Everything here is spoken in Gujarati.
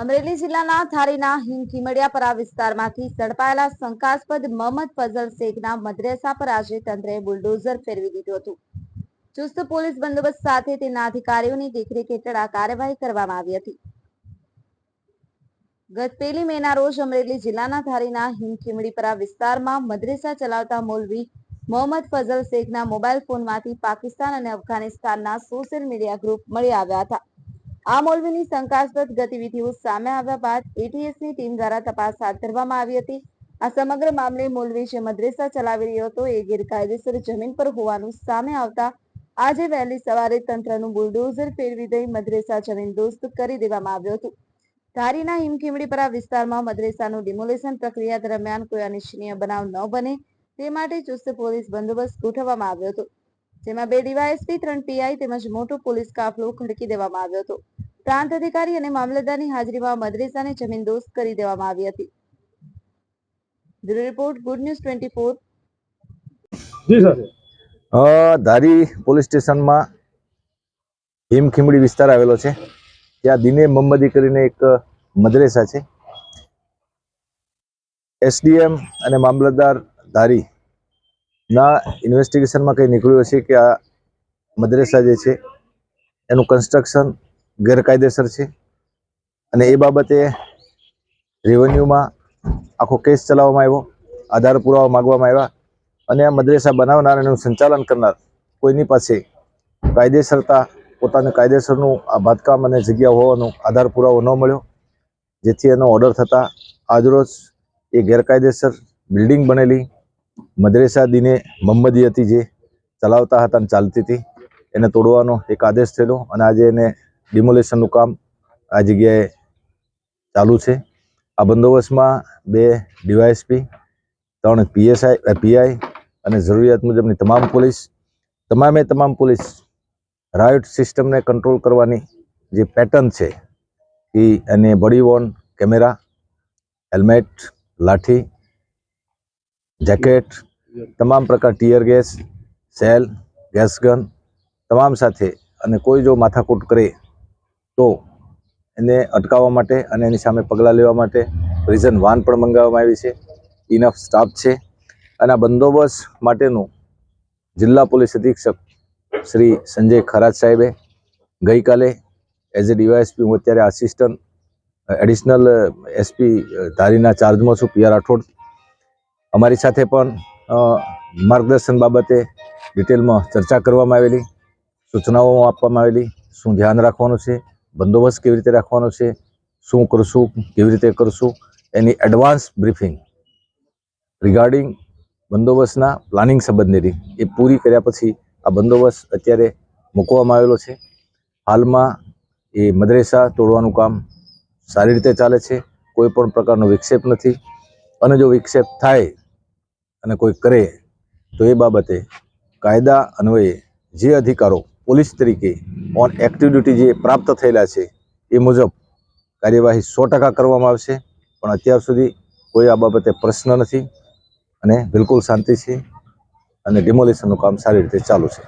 અમરેલી જિલ્લાના થારીના હિમખીમડિયાપરા વિસ્તારમાંથી ઝડપાયેલા શંકાસ્પદ મહમદ ફઝલ શેખના મદ્રેસા પર આજે તંત્રએ બુલડોઝર ફેરવી દીધું હતું. ચુસ્ત પોલીસ બંદોબસ્ત સાથે તેના અધિકારીઓની દેખરેખ હેઠળ આ કાર્યવાહી કરવામાં આવી હતી. ગત પહેલી મેના રોજ અમરેલી જિલ્લાના ધારીના હિમખીમડીપરા વિસ્તારમાં મદ્રેસા ચલાવતા મૌલવી મોહમ્મદ ફઝલ શેખના મોબાઈલ ફોનમાંથી પાકિસ્તાન અને અફઘાનિસ્તાનના સોશિયલ મીડિયા ગ્રુપ મળી આવ્યા હતા. આ મોલવીની શંકાસ્પદ ગતિવિધિઓ સામે આવ્યા બાદ એટીએસની ટીમ દ્વારા તપાસ હાથ ધરવામાં આવી હતી. આ સમગ્ર મામલે મોલવી જે મદ્રેસા ચલાવી રહ્યો હતો એ ગેરકાયદેસર જમીન પર હોવાનું સામે આવતા આજે વહેલી સવારે તંત્રનું બુલડોઝર ફેરવી દઈ મદ્રેસા જમીન દોસ્ત કરી દેવામાં આવ્યું હતું. ધારીના હિમખીમડીપરા વિસ્તારમાં મદ્રેસાનું ડિમોલેશન પ્રક્રિયા દરમિયાન કોઈ અનિચ્છનીય બનાવ ન બને તે માટે ચુસ્ત પોલીસ બંદોબસ્ત ગોઠવવામાં આવ્યો હતો. જેમાં બે ડીવાયએસપી ત્રણ પીઆઈ તેમજ મોટો પોલીસ કાફલો ખડકી દેવામાં આવ્યો હતો. પ્રાંત અધિકારી અને મામલતદારની હાજરીમાં મદ્રેસાની જમીન દોસ્ત કરી દેવામાં આવી હતી. Bureau report good news twenty four. જી સર. ધારી પોલીસ સ્ટેશનમાં હિમખીમડી વિસ્તાર આવેલો છે. ત્યાં દિને મમ્મદી કરીને એક મદ્રેસા છે. એસડીએમ અને મામલતદાર ધારી ના ઇન્વેસ્ટિગેશનમાં કંઈ નીકળ્યું છે કે આ મદ્રેસા જે છે, એનું કન્સ્ટ્રક્શન ગેરકાયદેસર છે? અને એ બાબતે રેવન્યુમાં આખો કેસ ચલાવવામાં આવ્યો, આધાર પુરાવા માગવામાં આવ્યા અને આ મદ્રેસા બનાવનાર એનું સંચાલન કરનાર કોઈની પાસે કાયદેસરતા, પોતાને કાયદેસરનું આ બાંધકામ અને જગ્યા હોવાનો આધાર પુરાવો ન મળ્યો, જેથી એનો ઓર્ડર થતાં આજરોજ એ ગેરકાયદેસર બિલ્ડિંગ બનેલી મદ્રેસા દિને મોહમ્મદી હતી જે ચલાવતા હતા અને ચાલતી હતી. એને તોડવાનો એક આદેશ થયેલો અને આજે એને ડિમોલેશનનું કામ આ જગ્યાએ ચાલુ છે. આ બંદોબસ્તમાં બે ડીવાયએસપી, ત્રણ પીએસઆઈ પીઆઈ અને જરૂરિયાત મુજબની તમામ પોલીસ, તમામે તમામ પોલીસ રાઇટ સિસ્ટમને કંટ્રોલ કરવાની જે પેટર્ન છે એ એને બોડી વોર્ન કેમેરા, હેલ્મેટ, લાઠી જેકેટ, તમામ પ્રકાર tear gas, shell, gas gun, તમામ સાથે અને કોઈ જો માથાકૂટ કરે તો એને અટકાવવા માટે અને એની સામે પગલાં લેવા માટે પ્રિઝન વાન પણ મંગાવવામાં આવી છે. ઇનફ સ્ટાફ છે. અને આ બંદોબસ્ત માટેનું જિલ્લા પોલીસ અધિક્ષક શ્રી સંજય ખરાજ સાહેબે ગઈકાલે એઝ એ ડીવાયએસપી હું અત્યારે આસિસ્ટન્ટ એડિશનલ એસપી ધારીના ચાર્જમાં છું પી આર રાઠોડ. અમારી સાથે પણ માર્ગદર્શન બાબતે ડિટેલમાં ચર્ચા કરવામાં આવેલી, સૂચનાઓ આપવામાં આવેલી, શું ધ્યાન રાખવાનું છે, બંદોબસ્ત કેવી રીતે રાખવાનો છે, શું કરશું, કેવી રીતે કરશું, એની એડવાન્સ બ્રીફિંગ રિગાર્ડિંગ બંદોબસ્તના પ્લાનિંગ સંબંધેની એ પૂરી કર્યા પછી આ બંદોબસ્ત અત્યારે મૂકવામાં આવેલો છે. હાલમાં એ મદ્રેસા તોડવાનું કામ સારી રીતે ચાલે છે. કોઈ પણ પ્રકારનો વિક્ષેપ નથી. અને જો વિક્ષેપ થાય અને કોઈ કરે તો એ બાબતે કાયદા અન્વયે જે અધિકારો પોલીસ તરીકે ઓન એક્ટિવ ડ્યુટી જે પ્રાપ્ત થયેલા છે, એ મુજબ કાર્યવાહી સો ટકા કરવામાં આવશે. પણ અત્યાર સુધી કોઈ આ બાબતે પ્રશ્ન નથી અને બિલકુલ શાંતિ છે અને ડિમોલિશનનું કામ સારી રીતે ચાલુ છે.